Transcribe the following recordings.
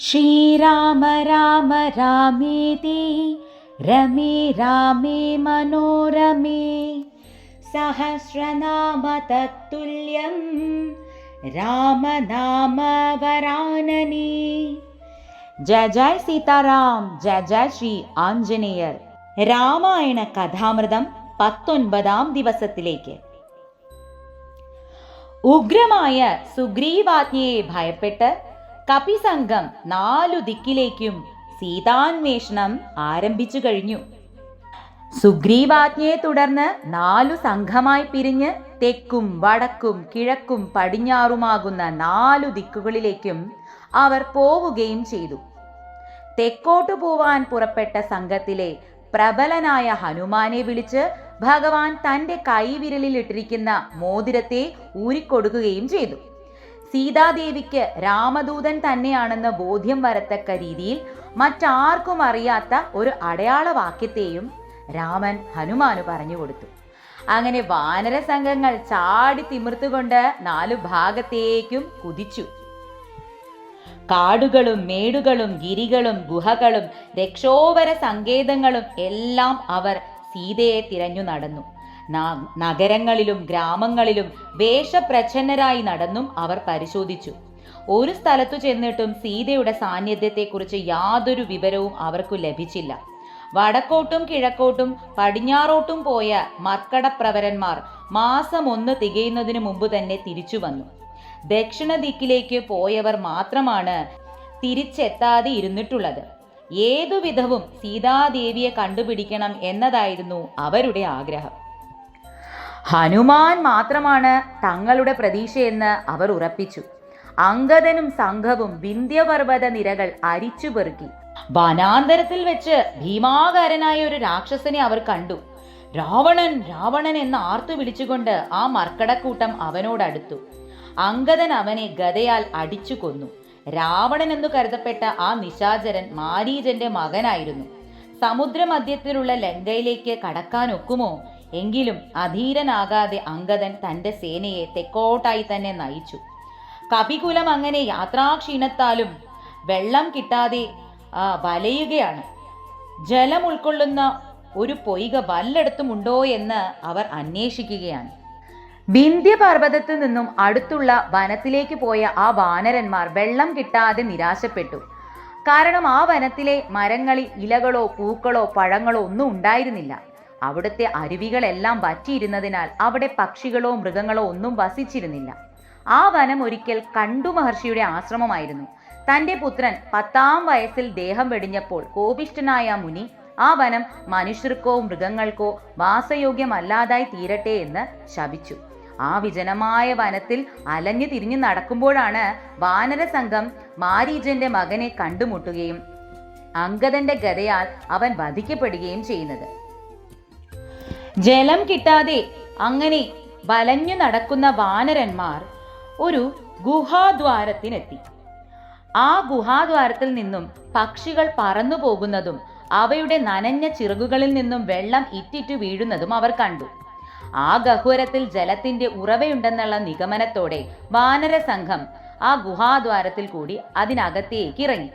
श्रीराम राम रामेति रमे रामे मनोरमे सहस्रनाम तत्तुल्यं രാമനാമ വരാനനി ജയ ജയ സീതാറാം ജയ ജയ ശ്രീ ആഞ്ജനേയർ രാമായണ കഥാമൃതം പത്തൊൻപതാം ദിവസത്തിലേക്ക് ഉഗ്രമായ സുഗ്രീവാജ്ഞയെ ഭയപ്പെട്ട് കപിസംഘം നാലു ദിക്കിലേക്കും സീതാന്വേഷണം ആരംഭിച്ചു കഴിഞ്ഞു. സുഗ്രീവാജ്ഞയെ തുടർന്ന് നാലു സംഘമായി പിരിഞ്ഞ് തെക്കും വടക്കും കിഴക്കും പടിഞ്ഞാറുമാകുന്ന നാലു ദിക്കുകളിലേക്കും അവർ പോവുകയും ചെയ്തു. തെക്കോട്ടു പോവാൻ പുറപ്പെട്ട സംഘത്തിലെ പ്രബലനായ ഹനുമാനെ വിളിച്ച് ഭഗവാൻ തന്റെ കൈവിരലിൽ ഇട്ടിരിക്കുന്ന മോതിരത്തെ ഊരിക്കൊടുക്കുകയും ചെയ്തു. സീതാദേവിക്ക് രാമദൂതൻ തന്നെയാണെന്ന് ബോധ്യം വരത്തക്ക രീതിയിൽ മറ്റാർക്കും അറിയാത്ത ഒരു അടയാളവാക്യത്തെയും രാമൻ ഹനുമാന് പറഞ്ഞു കൊടുത്തു. അങ്ങനെ വാനര സംഘങ്ങൾ ചാടി തിമിർത്തുകൊണ്ട് നാലു ഭാഗത്തേക്കും കുതിച്ചു. കാടുകളും മേടുകളും ഗിരികളും ഗുഹകളും രക്ഷോപര സങ്കേതങ്ങളും എല്ലാം അവർ സീതയെ തിരഞ്ഞു നടന്നു. നഗരങ്ങളിലും ഗ്രാമങ്ങളിലും വേഷപ്രച്ഛന്നരായി നടന്നും അവർ പരിശോധിച്ചു. ഒരു സ്ഥലത്തു ചെന്നിട്ടും സീതയുടെ സാന്നിധ്യത്തെക്കുറിച്ച് യാതൊരു വിവരവും അവർക്കു ലഭിച്ചില്ല. വടക്കോട്ടും കിഴക്കോട്ടും പടിഞ്ഞാറോട്ടും പോയ മർക്കടപ്രവരന്മാർ മാസം ഒന്ന് തികയുന്നതിനു മുമ്പ് തന്നെ തിരിച്ചു വന്നു. ദക്ഷിണ ദിക്കിലേക്ക് പോയവർ മാത്രമാണ് തിരിച്ചെത്താതെ ഇരുന്നിട്ടുള്ളത്. ഏതുവിധവും സീതാദേവിയെ കണ്ടുപിടിക്കണം എന്നതായിരുന്നു അവരുടെ ആഗ്രഹം. ഹനുമാൻ മാത്രമാണ് തങ്ങളുടെ പ്രതീക്ഷയെന്ന് അവർ ഉറപ്പിച്ചു. അംഗദനും സംഘവും വിന്ധ്യപർവത നിരകൾ അരിച്ചുപെറുക്കി വനാന്തരത്തിൽ വെച്ച് ഭീമാകാരനായ ഒരു രാക്ഷസനെ അവർ കണ്ടു. രാവണൻ രാവണൻ എന്ന് ആർത്തു വിളിച്ചുകൊണ്ട് ആ മർക്കടക്കൂട്ടം അവനോടടുത്തു അങ്കദൻ അവനെ ഗതയാൽ അടിച്ചു കൊന്നു. രാവണൻ എന്ന് കരുതപ്പെട്ട ആ നിശാചരൻ മാരീജന്റെ മകനായിരുന്നു. സമുദ്രമധ്യത്തിലുള്ള ലങ്കയിലേക്ക് കടക്കാനൊക്കുമോ എങ്കിലും അധീരനാകാതെ അംഗദൻ തന്റെ സേനയെ തെക്കോട്ടായി തന്നെ നയിച്ചു. കപികുലം അങ്ങനെ യാത്രാക്ഷീണത്താലും വെള്ളം കിട്ടാതെ വലയുകയാണ്. ജലം ഉൾക്കൊള്ളുന്ന ഒരു പൊയ്ക വല്ലയിടത്തുമുണ്ടോ എന്ന് അവർ അന്വേഷിക്കുകയാണ്. ബിന്ധ്യ പർവതത്തിൽ നിന്നും അടുത്തുള്ള വനത്തിലേക്ക് പോയ ആ വാനരന്മാർ വെള്ളം കിട്ടാതെ നിരാശപ്പെട്ടു. കാരണം ആ വനത്തിലെ മരങ്ങളിൽ ഇലകളോ പൂക്കളോ പഴങ്ങളോ ഒന്നും ഉണ്ടായിരുന്നില്ല. അവിടുത്തെ അരുവികളെല്ലാം വറ്റിയിരുന്നതിനാൽ അവിടെ പക്ഷികളോ മൃഗങ്ങളോ ഒന്നും വസിച്ചിരുന്നില്ല. ആ വനം ഒരിക്കൽ കണ്ടു മഹർഷിയുടെ ആശ്രമമായിരുന്നു. തന്റെ പുത്രൻ പത്താം വയസ്സിൽ ദേഹം വെടിഞ്ഞപ്പോൾ കോപിഷ്ഠനായ ആ മുനി ആ വനം മനുഷ്യർക്കോ മൃഗങ്ങൾക്കോ വാസയോഗ്യമല്ലാതായി തീരട്ടെ എന്ന് ശപിച്ചു. ആ വിജനമായ വനത്തിൽ അലഞ്ഞു തിരിഞ്ഞു നടക്കുമ്പോഴാണ് വാനര സംഘം മാരീജന്റെ മകനെ കണ്ടുമുട്ടുകയും അങ്കദന്റെ ഗതയാൽ അവൻ വധിക്കപ്പെടുകയും ചെയ്യുന്നത്. ജലം കിട്ടാതെ അങ്ങനെ വലഞ്ഞു നടക്കുന്ന വാനരന്മാർ ഒരു ഗുഹാദ്വാരത്തിനെത്തി. ആ ഗുഹാദ്വാരത്തിൽ നിന്നും പക്ഷികൾ പറന്നു പോകുന്നതും അവയുടെ നനഞ്ഞ ചിറകുകളിൽ നിന്നും വെള്ളം ഇറ്റിറ്റു വീഴുന്നതും അവർ കണ്ടു. ആ ഗഹ്വരത്തിൽ ജലത്തിന്റെ ഉറവയുണ്ടെന്നുള്ള നിഗമനത്തോടെ വാനര സംഘം ആ ഗുഹാദ്വാരത്തിൽ കൂടി അതിനകത്തേക്ക് ഇറങ്ങി.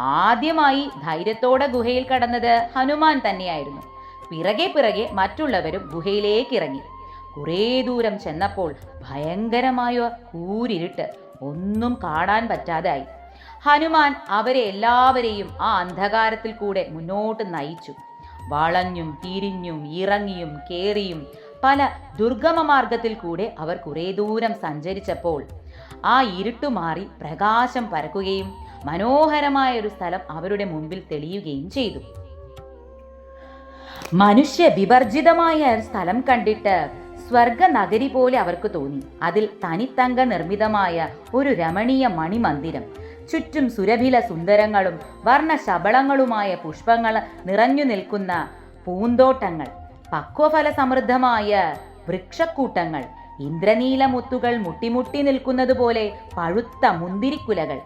ആദ്യമായി ധൈര്യത്തോടെ ഗുഹയിൽ കടന്നത് ഹനുമാൻ തന്നെയായിരുന്നു. പിറകെ പിറകെ മറ്റുള്ളവരും ഗുഹയിലേക്ക് ഇറങ്ങി കുറേ ദൂരം ചെന്നപ്പോൾ ഭയങ്കരമായ കൂരിരുട്ട് ഒന്നും കാണാൻ പറ്റാതായി. ഹനുമാൻ അവരെ എല്ലാവരെയും ആ അന്ധകാരത്തിൽ കൂടെ മുന്നോട്ട് നയിച്ചു. വളഞ്ഞും തിരിഞ്ഞും ഇറങ്ങിയും കേറിയും പല ദുർഗമ മാർഗത്തിൽ കൂടെ അവർ കുറേ ദൂരം സഞ്ചരിച്ചപ്പോൾ ആ ഇരുട്ടു മാറി പ്രകാശം പരക്കുകയും മനോഹരമായ ഒരു സ്ഥലം അവരുടെ മുമ്പിൽ തെളിയുകയും ചെയ്തു. മനുഷ്യ വിവർജിതമായ സ്ഥലം കണ്ടിട്ട് സ്വർഗ നഗരി പോലെ അവർക്ക് തോന്നി. അതിൽ തനിത്തങ്ക നിർമ്മിതമായ ഒരു രമണീയ മണിമന്ദിരം. ചുറ്റും സുരഭില സുന്ദരങ്ങളും വർണശബളങ്ങളുമായ പുഷ്പങ്ങൾ നിറഞ്ഞു നിൽക്കുന്ന പൂന്തോട്ടങ്ങൾ പക്വഫല സമൃദ്ധമായ വൃക്ഷക്കൂട്ടങ്ങൾ ഇന്ദ്രനീല മുത്തുകൾ മുട്ടിമുട്ടി നിൽക്കുന്നത് പോലെ പഴുത്ത മുന്തിരിക്കുലകൾ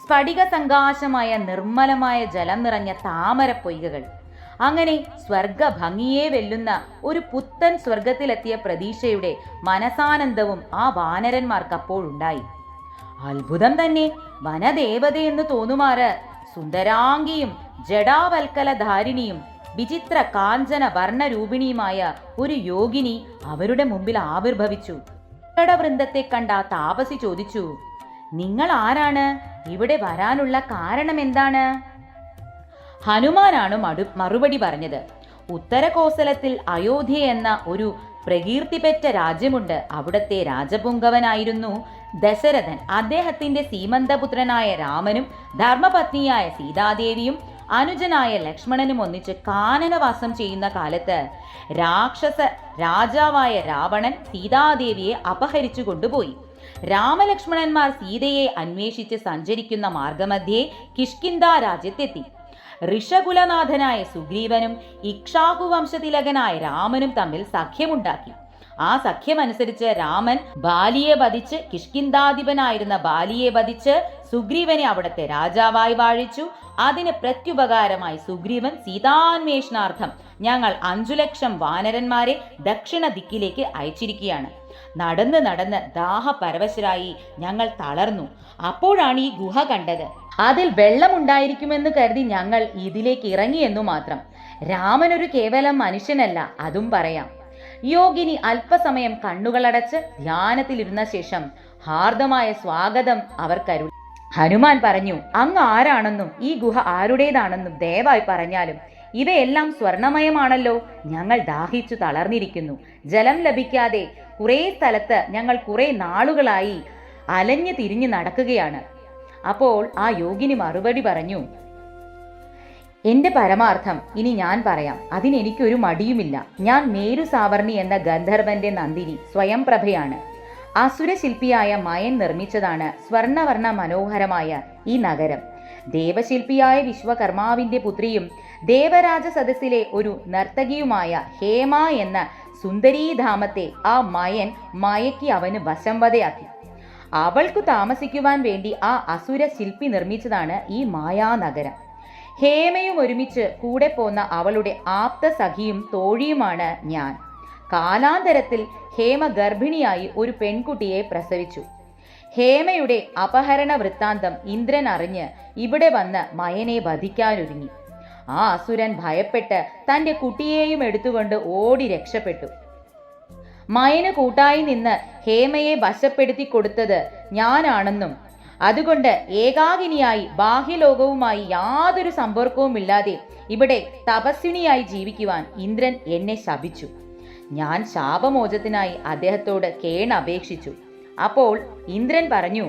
സ്ഫടിക സങ്കാശമായ നിർമ്മലമായ ജലം നിറഞ്ഞ താമര പൊയ്കകൾ അങ്ങനെ സ്വർഗ ഭംഗിയെ വെല്ലുന്ന ഒരു പുത്തൻ സ്വർഗത്തിലെത്തിയ പ്രതീക്ഷയുടെ മനസാനന്ദവും ആ വാനരന്മാർക്ക് അപ്പോഴുണ്ടായി അത്ഭുതം തന്നെ. വനദേവതയെന്ന് തോന്നുമാറ് സുന്ദരാംഗിയും ജഡാവൽക്കലധാരിണിയും വിചിത്ര കാഞ്ചന വർണരൂപിണിയുമായ ഒരു യോഗിനി അവരുടെ മുമ്പിൽ ആവിർഭവിച്ചു. വൃന്ദത്തെ കണ്ട താപസി ചോദിച്ചു നിങ്ങൾ ആരാണ്? ഇവിടെ വരാനുള്ള കാരണം എന്താണ്? ഹനുമാനാണ് മടു മറുപടി പറഞ്ഞത്. ഉത്തരകോസലത്തിൽ അയോധ്യ എന്ന ഒരു പ്രകീർത്തി പെറ്റ രാജ്യമുണ്ട്. അവിടത്തെ രാജപുങ്കവനായിരുന്നു ദശരഥൻ. അദ്ദേഹത്തിന്റെ സീമന്തപുത്രനായ രാമനും ധർമ്മപത്നിയായ സീതാദേവിയും അനുജനായ ലക്ഷ്മണനും ഒന്നിച്ച് കാനനവാസം ചെയ്യുന്ന കാലത്ത് രാക്ഷസ രാജാവായ രാവണൻ സീതാദേവിയെ അപഹരിച്ചു കൊണ്ടുപോയി. രാമലക്ഷ്മണന്മാർ സീതയെ അന്വേഷിച്ച് സഞ്ചരിക്കുന്ന മാർഗമധ്യേ കിഷ്കിന്ദ രാജ്യത്തെത്തി. ഋഷകുലനാഥനായ സുഗ്രീവനും ഇക്ഷാഹുവംശതിലകനായ രാമനും തമ്മിൽ സഖ്യമുണ്ടാക്കി. ആ സഖ്യമനുസരിച്ച് രാമൻ ബാലിയെ വധിച്ച് കിഷ്കിന്താധിപനായിരുന്ന ബാലിയെ വധിച്ച് സുഗ്രീവനെ അവിടുത്തെ രാജാവായി വാഴിച്ചു. അതിന് പ്രത്യുപകാരമായി സുഗ്രീവൻ സീതാന്വേഷണാർത്ഥം ഞങ്ങൾ അഞ്ചു ലക്ഷം വാനരന്മാരെ ദക്ഷിണ ദിക്കിലേക്ക് അയച്ചിരിക്കുകയാണ്. നടന്ന് നടന്ന് ദാഹപരവശരായി ഞങ്ങൾ തളർന്നു. അപ്പോഴാണ് ഈ ഗുഹ കണ്ടത്. അതിൽ വെള്ളമുണ്ടായിരിക്കുമെന്ന് കരുതി ഞങ്ങൾ ഇതിലേക്ക് ഇറങ്ങിയെന്നു മാത്രം. രാമനൊരു കേവലം മനുഷ്യനല്ല അതും പറയാം. യോഗിനി അല്പസമയം കണ്ണുകളടച്ച് ധ്യാനത്തിലിരുന്ന ശേഷം ഹാർദമായ സ്വാഗതം അവർ അവർക്കരുൾ ഹനുമാൻ പറഞ്ഞു അങ്ങ് ആരാണെന്നും ഈ ഗുഹ ആരുടേതാണെന്നും ദയവായി പറഞ്ഞാലും ഇവയെല്ലാം സ്വർണമയമാണല്ലോ. ഞങ്ങൾ ദാഹിച്ചു തളർന്നിരിക്കുന്നു. ജലം ലഭിക്കാതെ കുറേ സ്ഥലത്ത് ഞങ്ങൾ കുറേ നാളുകളായി അലഞ്ഞു തിരിഞ്ഞു നടക്കുകയാണ്. അപ്പോൾ ആ യോഗിനി മറുപടി പറഞ്ഞു എന്റെ പരമാർത്ഥം ഇനി ഞാൻ പറയാം. അതിനെനിക്കൊരു മടിയുമില്ല. ഞാൻ മേരു സാവർണി എന്ന ഗന്ധർവന്റെ നന്ദിനി സ്വയം പ്രഭയാണ് അസുരശില്പിയായ മയൻ നിർമ്മിച്ചതാണ് സ്വർണവർണ മനോഹരമായ ഈ നഗരം. ദേവശില്പിയായ വിശ്വകർമാവിന്റെ പുത്രിയും ദേവരാജ സദസ്സിലെ ഒരു നർത്തകിയുമായ ഹേമ എന്ന സുന്ദരീധാമത്തെ ആ മയൻ മയക്കി അവന് വശംവതയാക്കി. അവൾക്കു താമസിക്കുവാൻ വേണ്ടി ആ അസുര ശില്പി നിർമ്മിച്ചതാണ് ഈ മായാനഗരം. ഹേമയും ഒരുമിച്ച് കൂടെ പോന്ന അവളുടെ ആപ്ത സഖിയും തോഴിയുമാണ് ഞാൻ. കാലാന്തരത്തിൽ ഹേമ ഗർഭിണിയായി ഒരു പെൺകുട്ടിയെ പ്രസവിച്ചു. ഹേമയുടെ അപഹരണ വൃത്താന്തം ഇന്ദ്രൻ അറിഞ്ഞ് ഇവിടെ വന്ന് മയനെ വധിക്കാനൊരുങ്ങി. ആ അസുരൻ ഭയപ്പെട്ട് തന്റെ കുട്ടിയെയും എടുത്തുകൊണ്ട് ഓടി രക്ഷപ്പെട്ടു. മയന് കൂട്ടായി നിന്ന് ഹേമയെ വശപ്പെടുത്തി കൊടുത്തത് ഞാനാണെന്നും അതുകൊണ്ട് ഏകാഗിനിയായി ബാഹ്യലോകവുമായി യാതൊരു സമ്പർക്കവുമില്ലാതെ ഇവിടെ തപസ്വിനിയായി ജീവിക്കുവാൻ ഇന്ദ്രൻ എന്നെ ശപിച്ചു. ഞാൻ ശാപമോചത്തിനായി അദ്ദേഹത്തോട് കേണപേക്ഷിച്ചു. അപ്പോൾ ഇന്ദ്രൻ പറഞ്ഞു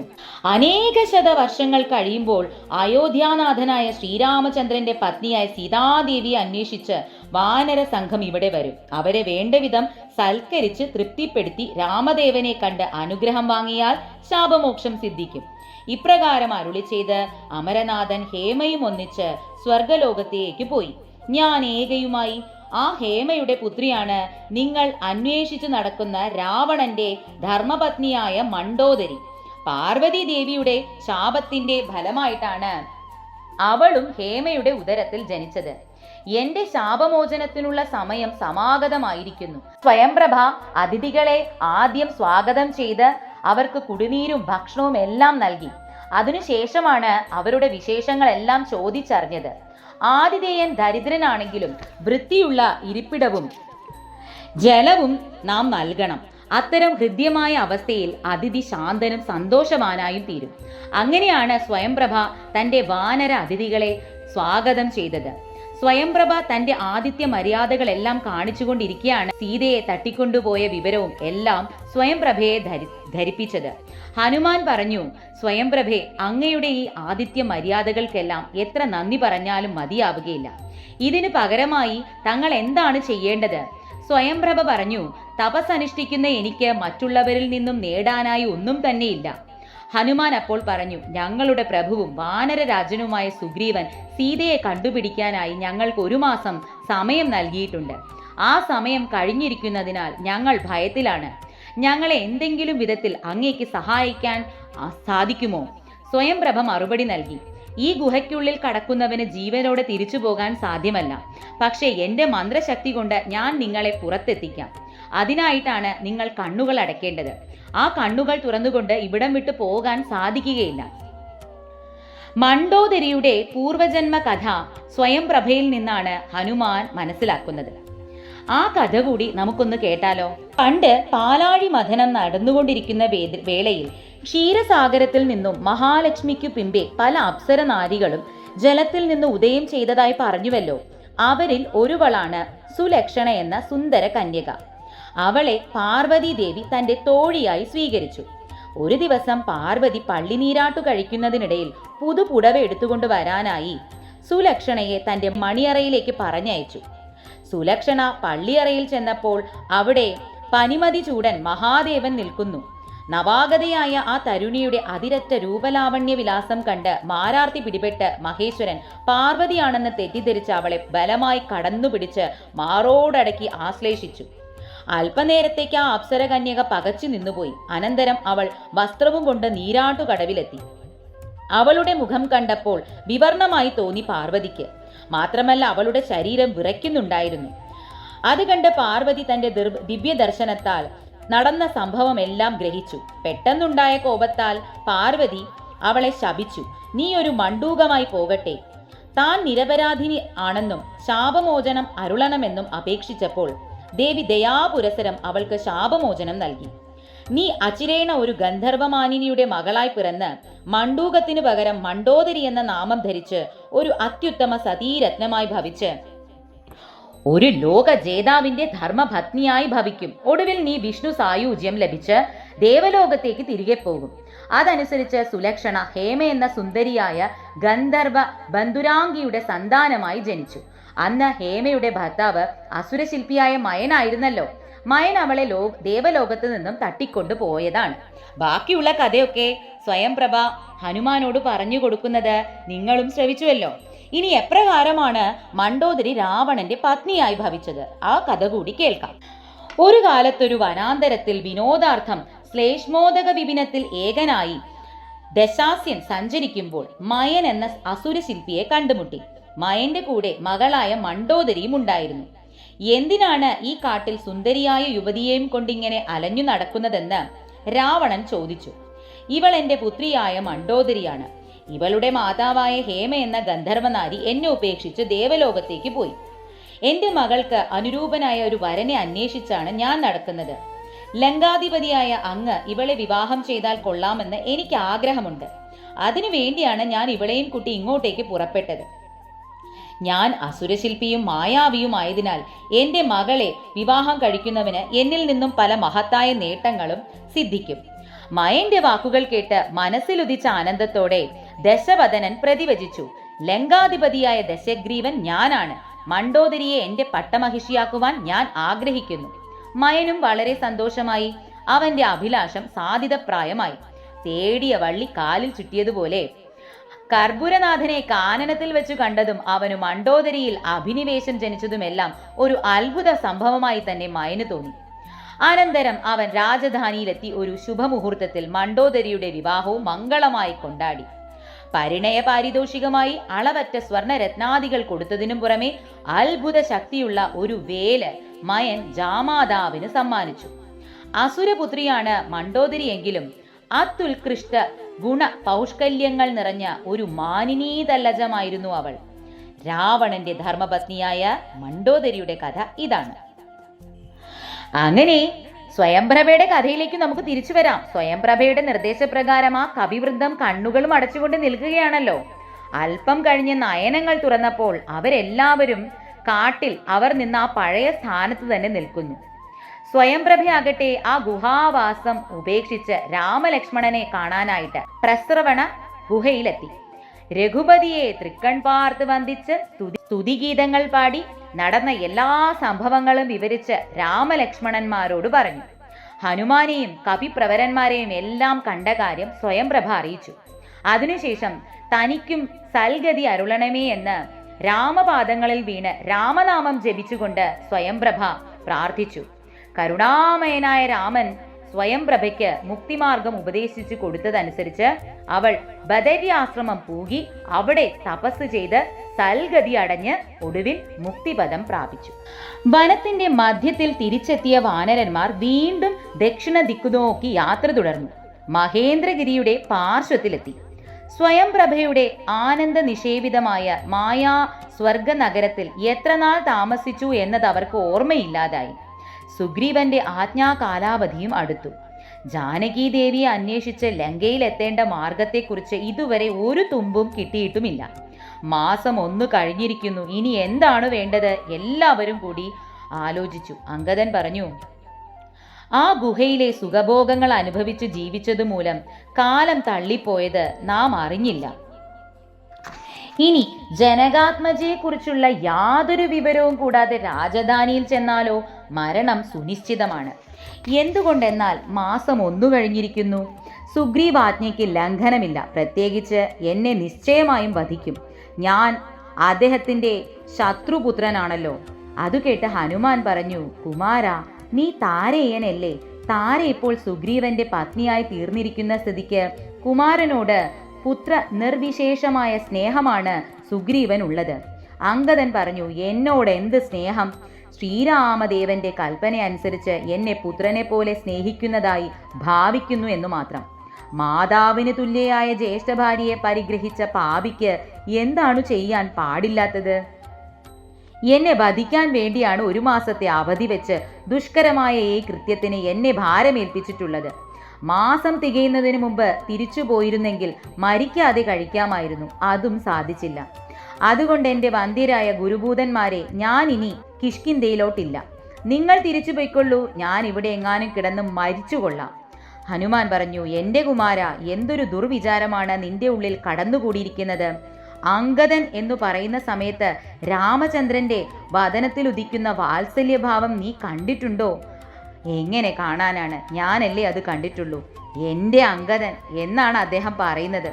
അനേക ശത വർഷങ്ങൾ കഴിയുമ്പോൾ അയോധ്യാനാഥനായ ശ്രീരാമചന്ദ്രന്റെ പത്നിയായ സീതാദേവിയെ അന്വേഷിച്ച് വാനര സംഘം ഇവിടെ വരും. അവരെ വേണ്ടവിധം സൽക്കരിച്ച് തൃപ്തിപ്പെടുത്തി രാമദേവനെ കണ്ട് അനുഗ്രഹം വാങ്ങിയാൽ ശാപമോക്ഷം സിദ്ധിക്കും. ഇപ്രകാരം അരുളി ചെയ്ത് അമരനാഥൻ ഹേമയും ഒന്നിച്ച് സ്വർഗലോകത്തേക്ക് പോയി. ഞാൻ ഏകയുമായി. ആ ഹേമയുടെ പുത്രിയാണ് നിങ്ങൾ അന്വേഷിച്ചു നടക്കുന്ന രാവണന്റെ ധർമ്മപത്നിയായ മണ്ടോദരി. പാർവതി ദേവിയുടെ ശാപത്തിന്റെ ഫലമായിട്ടാണ് അവളും ഹേമയുടെ ഉദരത്തിൽ ജനിച്ചത്. എന്റെ ശാപമോചനത്തിനുള്ള സമയം സമാഗതമായിരിക്കുന്നു. സ്വയംപ്രഭ അതിഥികളെ ആദ്യം സ്വാഗതം ചെയ്ത് അവർക്ക് കുടിനീരും ഭക്ഷണവും എല്ലാം നൽകി. അതിനുശേഷമാണ് അവരുടെ വിശേഷങ്ങളെല്ലാം ചോദിച്ചറിഞ്ഞത്. ആതിഥേയൻ ദരിദ്രനാണെങ്കിലും വൃത്തിയുള്ള ഇരിപ്പിടവും ജലവും നാം നൽകണം. അത്തരം ഹൃദ്യമായ അവസ്ഥയിൽ അതിഥി ശാന്തനും സന്തോഷവാനായും തീരും. അങ്ങനെയാണ് സ്വയംപ്രഭ തന്റെ വാനര അതിഥികളെ സ്വാഗതം ചെയ്തത്. സ്വയംപ്രഭ തന്റെ ആദിത്യ മര്യാദകളെല്ലാം കാണിച്ചുകൊണ്ടിരിക്കുകയാണ് സീതയെ തട്ടിക്കൊണ്ടുപോയ വിവരവും എല്ലാം സ്വയംപ്രഭയെ ധരി ധരിപ്പിച്ചത്. ഹനുമാൻ പറഞ്ഞു സ്വയംപ്രഭെ അങ്ങയുടെ ഈ ആദിത്യ മര്യാദകൾക്കെല്ലാം എത്ര നന്ദി പറഞ്ഞാലും മതിയാവുകയില്ല. ഇതിന് പകരമായി തങ്ങൾ എന്താണ് ചെയ്യേണ്ടത്? സ്വയംപ്രഭ പറഞ്ഞു തപസ് അനുഷ്ഠിക്കുന്ന എനിക്ക് മറ്റുള്ളവരിൽ നിന്നും നേടാനായി ഒന്നും തന്നെയില്ല. ഹനുമാൻ അപ്പോൾ പറഞ്ഞു ഞങ്ങളുടെ പ്രഭുവും വാനരരാജനുമായ സുഗ്രീവൻ സീതയെ കണ്ടുപിടിക്കാനായി ഞങ്ങൾക്ക് ഒരു മാസം സമയം നൽകിയിട്ടുണ്ട്. ആ സമയം കഴിഞ്ഞിരിക്കുന്നതിനാൽ ഞങ്ങൾ ഭയത്തിലാണ്. ഞങ്ങളെ എന്തെങ്കിലും വിധത്തിൽ അങ്ങേക്ക് സഹായിക്കാൻ സാധിക്കുമോ? സ്വയംപ്രഭ മറുപടി നൽകി ഈ ഗുഹയ്ക്കുള്ളിൽ കടക്കുന്നവന് ജീവനോടെ തിരിച്ചു പോകാൻ സാധ്യമല്ല. പക്ഷേ എന്റെ മന്ത്രശക്തി കൊണ്ട് ഞാൻ നിങ്ങളെ പുറത്തെത്തിക്കാം. അതിനായിട്ടാണ് നിങ്ങൾ കണ്ണുകൾ അടയ്ക്കേണ്ടത്. ആ കണ്ണുകൾ തുറന്നുകൊണ്ട് ഇവിടം വിട്ടു പോകാൻ സാധിക്കുകയില്ല. മണ്ടോദരിയുടെ പൂർവജന്മ കഥ സ്വയംപ്രഭയിൽ നിന്നാണ് ഹനുമാൻ മനസ്സിലാക്കുന്നത്. ആ കഥ കൂടി നമുക്കൊന്ന് കേട്ടാലോ? പണ്ട് പാലാഴി മഥനം നടന്നുകൊണ്ടിരിക്കുന്ന വേളയിൽ ക്ഷീരസാഗരത്തിൽ നിന്നും മഹാലക്ഷ്മിക്കു പിമ്പെ പല അപ്സര നാരികളും ജലത്തിൽ നിന്ന് ഉദയം ചെയ്തതായി പറഞ്ഞുവല്ലോ. അവരിൽ ഒരുവളാണ് സുലക്ഷണ എന്ന സുന്ദര കന്യക. അവളെ പാർവതി ദേവി തന്റെ തോഴിയായി സ്വീകരിച്ചു. ഒരു ദിവസം പാർവതി പള്ളിനീരാട്ടു കഴിക്കുന്നതിനിടയിൽ പുതുപുടവ എടുത്തുകൊണ്ട് വരാനായി സുലക്ഷണയെ തന്റെ മണിയറയിലേക്ക് പറഞ്ഞയച്ചു. സുലക്ഷണ പള്ളിയറയിൽ ചെന്നപ്പോൾ അവിടെ പനിമതി ചൂടൻ മഹാദേവൻ നിൽക്കുന്നു. നവാഗതയായ ആ തരുണിയുടെ അതിരറ്റ രൂപലാവണ്യ വിലാസം കണ്ട് മാരാർത്തി പിടിപെട്ട് മഹേശ്വരൻ പാർവതിയാണെന്ന് തെറ്റിദ്ധരിച്ച് അവളെ ബലമായി കടന്നുപിടിച്ച് മാറോടടക്കി ആശ്ലേഷിച്ചു. അല്പനേരത്തേക്ക് ആ അപ്സരകന്യക പകച്ചു നിന്നുപോയി. അനന്തരം അവൾ വസ്ത്രവും കൊണ്ട് നീരാട്ടുകടവിലെത്തി. അവളുടെ മുഖം കണ്ടപ്പോൾ വിവർണമായി തോന്നി പാർവതിക്ക്. മാത്രമല്ല അവളുടെ ശരീരം വിറയ്ക്കുന്നുണ്ടായിരുന്നു. അത് കണ്ട് പാർവതി തന്റെ ദിർ- ദിവ്യദർശനത്താൽ നടന്ന സംഭവമെല്ലാം ഗ്രഹിച്ചു. പെട്ടെന്നുണ്ടായ കോപത്താൽ പാർവതി അവളെ ശപിച്ചു. നീ ഒരു മണ്ടൂകമായി പോകട്ടെ. താൻ നിരപരാധിനി ആണെന്നും ശാപമോചനം അരുളണമെന്നും അപേക്ഷിച്ചപ്പോൾ ദേവി ദയാപുരസരം അവൾക്ക് ശാപമോചനം നൽകി. നീ അചിരേണ ഒരു ഗന്ധർവമാനിനിയുടെ മകളായി പിറന്ന് മണ്ടൂകത്തിനു പകരം മണ്ടോദരി എന്ന നാമം ധരിച്ച് ഒരു അത്യുത്തമ സതീരത്നമായി ഭവിച്ച്. ഒരു ലോക ജേതാവിന്റെ ധർമ്മഭത്നിയായി ഭവിക്കും. ഒടുവിൽ നീ വിഷ്ണു സായൂജ്യം ലഭിച്ച് ദേവലോകത്തേക്ക് തിരികെ പോകും. അതനുസരിച്ച് സുലക്ഷണ ഹേമ എന്ന സുന്ദരിയായ ഗന്ധർവ ബന്ധുരാംഗിയുടെ സന്താനമായി ജനിച്ചു. അന്ന് ഹേമയുടെ ഭർത്താവ് അസുരശില്പിയായ മയനായിരുന്നല്ലോ. മയൻ അവളെ ലോ ദേവലോകത്ത് നിന്നും തട്ടിക്കൊണ്ടു പോയതാണ്. ബാക്കിയുള്ള കഥയൊക്കെ സ്വയംപ്രഭ ഹനുമാനോട് പറഞ്ഞു കൊടുക്കുന്നത് നിങ്ങളും ശ്രവിച്ചുവല്ലോ. ഇനി എപ്രകാരമാണ് മണ്ടോദരി രാവണന്റെ പത്നിയായി ഭവിച്ചത്? ആ കഥ കൂടി കേൾക്കാം. ഒരു കാലത്തൊരു വനാന്തരത്തിൽ വിനോദാർത്ഥം ശ്ലേഷ്മോദക വിപിനത്തിൽ ഏകനായി ദശാസ്യൻ സഞ്ചരിക്കുമ്പോൾ മയൻ എന്ന അസുരശില്പിയെ കണ്ടുമുട്ടി. മയന്റെ കൂടെ മകളായ മണ്ടോദരിയും ഉണ്ടായിരുന്നു. എന്തിനാണ് ഈ കാട്ടിൽ സുന്ദരിയായ യുവതിയെയും കൊണ്ടിങ്ങനെ അലഞ്ഞു നടക്കുന്നതെന്ന് രാവണൻ ചോദിച്ചു. ഇവൾ എന്റെ പുത്രിയായ മണ്ടോദരിയാണ്. ഇവളുടെ മാതാവായ ഹേമ എന്ന ഗന്ധർവനാരി എന്നെ ഉപേക്ഷിച്ച് ദേവലോകത്തേക്ക് പോയി. എന്റെ മകൾക്ക് അനുരൂപനായ ഒരു വരനെ അന്വേഷിച്ചാണ് ഞാൻ നടക്കുന്നത്. ലങ്കാധിപതിയായ അങ്ങ് ഇവളെ വിവാഹം ചെയ്താൽ കൊള്ളാമെന്ന് എനിക്ക് ആഗ്രഹമുണ്ട്. അതിനു വേണ്ടിയാണ് ഞാൻ ഇവളെയും കുട്ടി ഇങ്ങോട്ടേക്ക് പുറപ്പെട്ടത്. ഞാൻ അസുരശില്പിയും മായാവിയുമായതിനാൽ എന്റെ മകളെ വിവാഹം കഴിക്കുന്നവന് എന്നിൽ നിന്നും പല മഹത്തായ നേട്ടങ്ങളും സിദ്ധിക്കും. മയന്റെ വാക്കുകൾ കേട്ട് മനസ്സിലുദിച്ച ആനന്ദത്തോടെ ദശവദനൻ പ്രതിവചിച്ചു. ലങ്കാധിപതിയായ ദശഗ്രീവൻ ഞാനാണ്. മണ്ടോദരിയെ എന്റെ പട്ടമഹിഷിയാക്കുവാൻ ഞാൻ ആഗ്രഹിക്കുന്നു. മയനും വളരെ സന്തോഷമായി. അവന്റെ അഭിലാഷം സാധിതപ്രായമായി തേടിയ വള്ളി കാലിൽ ചുറ്റിയതുപോലെ കർപ്പൂരനാഥനെ കാനനത്തിൽ വെച്ചു കണ്ടതും അവനു മണ്ടോദരിയിൽ അഭിനിവേശം ജനിച്ചതുമെല്ലാം ഒരു അത്ഭുത സംഭവമായി തന്നെ മയന് തോന്നി. അനന്തരം അവൻ രാജധാനിയിലെത്തി ഒരു ശുഭമുഹൂർത്തത്തിൽ മണ്ടോദരിയുടെ വിവാഹവും മംഗളമായി കൊണ്ടാടി. പരിണയ പാരിതോഷികമായി അളവറ്റ സ്വർണരത്നാദികൾ കൊടുത്തതിനും പുറമെ അത്ഭുത ശക്തിയുള്ള ഒരു വേൽ മയൻ ജാമാതാവിന് സമ്മാനിച്ചു. അസുരപുത്രിയാണ് മണ്ടോദരി എങ്കിലും അത്യുത്കൃഷ്ട ഗുണ പൗഷ്കല്യങ്ങൾ നിറഞ്ഞ ഒരു മാനിനീതല്ലജമായിരുന്നു അവൾ. രാവണന്റെ ധർമ്മപത്നിയായ മണ്ടോദരിയുടെ കഥ ഇതാണ്. അങ്ങനെ സ്വയംപ്രഭയുടെ കഥയിലേക്ക് നമുക്ക് തിരിച്ചു വരാം. സ്വയംപ്രഭയുടെ നിർദ്ദേശപ്രകാരം ആ കവിവൃന്ദം കണ്ണുകളും അടച്ചുകൊണ്ട് നിൽക്കുകയാണല്ലോ. അല്പം കഴിഞ്ഞ് നയനങ്ങൾ തുറന്നപ്പോൾ അവരെല്ലാവരും കാട്ടിൽ അവർ നിന്ന് ആ പഴയ സ്ഥാനത്ത് തന്നെ നിൽക്കുന്നു. സ്വയംപ്രഭയാകട്ടെ ആ ഗുഹാവാസം ഉപേക്ഷിച്ച് രാമലക്ഷ്മണനെ കാണാനായിട്ട് പ്രസ്രവണ ഗുഹയിലെത്തി. രഘുപതിയെ തൃക്കൺ പാർത്ത് വന്ദിച്ച് സ്തുതി സ്തുതിഗീതങ്ങൾ പാടി നടന്ന എല്ലാ സംഭവങ്ങളും വിവരിച്ച് രാമലക്ഷ്മണന്മാരോട് പറഞ്ഞു. ഹനുമാനെയും കവിപ്രവരന്മാരെയും എല്ലാം കണ്ട കാര്യം സ്വയംപ്രഭ അറിയിച്ചു. അതിനുശേഷം തനിക്കും സൽഗതി അരുളണമേ എന്ന് രാമപാദങ്ങളിൽ വീണ് രാമനാമം ജപിച്ചുകൊണ്ട് സ്വയംപ്രഭ പ്രാർത്ഥിച്ചു. കരുണാമയനായ രാമൻ സ്വയംപ്രഭയ്ക്ക് മുക്തിമാർഗം ഉപദേശിച്ചു കൊടുത്തതനുസരിച്ച് അവൾ ബദര്യാശ്രമം പൂകി അവിടെ തപസ് ചെയ്ത് സൽഗതി അടഞ്ഞ് ഒടുവിൽ മുക്തിപദം പ്രാപിച്ചു. വനത്തിന്റെ മധ്യത്തിൽ തിരിച്ചെത്തിയ വാനരന്മാർ വീണ്ടും ദക്ഷിണ ദിക്കു നോക്കി യാത്ര തുടർന്നു. മഹേന്ദ്രഗിരിയുടെ പാർശ്വത്തിലെത്തി. സ്വയം പ്രഭയുടെ ആനന്ദ നിഷേവിതമായ മായാ സ്വർഗ നഗരത്തിൽ എത്ര നാൾ താമസിച്ചു എന്നത് അവർക്ക് ഓർമ്മയില്ലാതായി. സുഗ്രീവന്റെ ആജ്ഞാ കാലാവധിയും അടുത്തു. ജാനകി ദേവിയെ അന്വേഷിച്ച് ലങ്കയിലെത്തേണ്ട മാർഗത്തെക്കുറിച്ച് ഇതുവരെ ഒരു തുമ്പും കിട്ടിയിട്ടുമില്ല. മാസം ഒന്ന് കഴിഞ്ഞിരിക്കുന്നു. ഇനി എന്താണ് വേണ്ടത്? എല്ലാവരും കൂടി ആലോചിച്ചു. അങ്കദൻ പറഞ്ഞു ആ ഗുഹയിലെ സുഖഭോഗങ്ങൾ അനുഭവിച്ച് ജീവിച്ചതുമൂലം കാലം തള്ളിപ്പോയത് നാം അറിഞ്ഞില്ല. ഇനി ജനകാത്മജയെക്കുറിച്ചുള്ള യാതൊരു വിവരവും കൂടാതെ രാജധാനിയിൽ ചെന്നാലോ മരണം സുനിശ്ചിതമാണ്. എന്തുകൊണ്ടെന്നാൽ മാസം ഒന്നു കഴിഞ്ഞിരിക്കുന്നു. സുഗ്രീവാജ്ഞയ്ക്ക് ലംഘനമില്ല. പ്രത്യേകിച്ച് എന്നെ നിശ്ചയമായും വധിക്കും. ഞാൻ അദ്ദേഹത്തിന്റെ ശത്രുപുത്രനാണല്ലോ. അത് കേട്ട് ഹനുമാൻ പറഞ്ഞു കുമാര നീ താരയനല്ലേ? താര ഇപ്പോൾ സുഗ്രീവന്റെ പത്നിയായി തീർന്നിരിക്കുന്ന സ്ഥിതിക്ക് കുമാരനോട് പുത്ര നിർവിശേഷമായ സ്നേഹമാണ് സുഗ്രീവൻ ഉള്ളത് അങ്കദൻ പറഞ്ഞു എന്നോട് എന്ത് സ്നേഹം? ശ്രീരാമദേവന്റെ കൽപ്പന അനുസരിച്ച് എന്നെ പുത്രനെ പോലെ സ്നേഹിക്കുന്നതായി ഭാവിക്കുന്നു എന്നു മാത്രം. മാതാവിന് തുല്യയായ ജ്യേഷ്ഠഭാര്യയെ പരിഗ്രഹിച്ച പാപിക്ക് എന്താണ് ചെയ്യാൻ പാടില്ലാത്തത്? എന്നെ വധിക്കാൻ വേണ്ടിയാണ് ഒരു മാസത്തെ അവധി വെച്ച് ദുഷ്കരമായ ഈ കൃത്യത്തിന് എന്നെ ഭാരമേൽപ്പിച്ചിട്ടുള്ളത്. മാസം തികയുന്നതിന് മുമ്പ് തിരിച്ചു പോയിരുന്നെങ്കിൽ മരിക്കാതെ കഴിക്കാമായിരുന്നു. അതും സാധിച്ചില്ല. അതുകൊണ്ട് എന്റെ വന്ധ്യരായ ഗുരുഭൂതന്മാരെ ഞാൻ ഇനി കിഷ്കിന്തയിലോട്ടില്ല നിങ്ങൾ തിരിച്ചു പോയിക്കൊള്ളൂ. ഞാൻ ഇവിടെ എങ്ങാനും കിടന്ന് മരിച്ചുകൊള്ളാം. ഹനുമാൻ പറഞ്ഞു എന്റെ കുമാര എന്തൊരു ദുർവിചാരമാണ് നിന്റെ ഉള്ളിൽ കടന്നുകൂടിയിരിക്കുന്നത്? അങ്കദൻ എന്നു പറയുന്ന സമയത്ത് രാമചന്ദ്രന്റെ വദനത്തിൽ ഉദിക്കുന്ന വാത്സല്യഭാവം നീ കണ്ടിട്ടുണ്ടോ? എങ്ങനെ കാണാനാണ്? ഞാനല്ലേ അത് കണ്ടിട്ടുള്ളൂ. എന്റെ അങ്കദൻ എന്നാണ് അദ്ദേഹം പറയുന്നത്.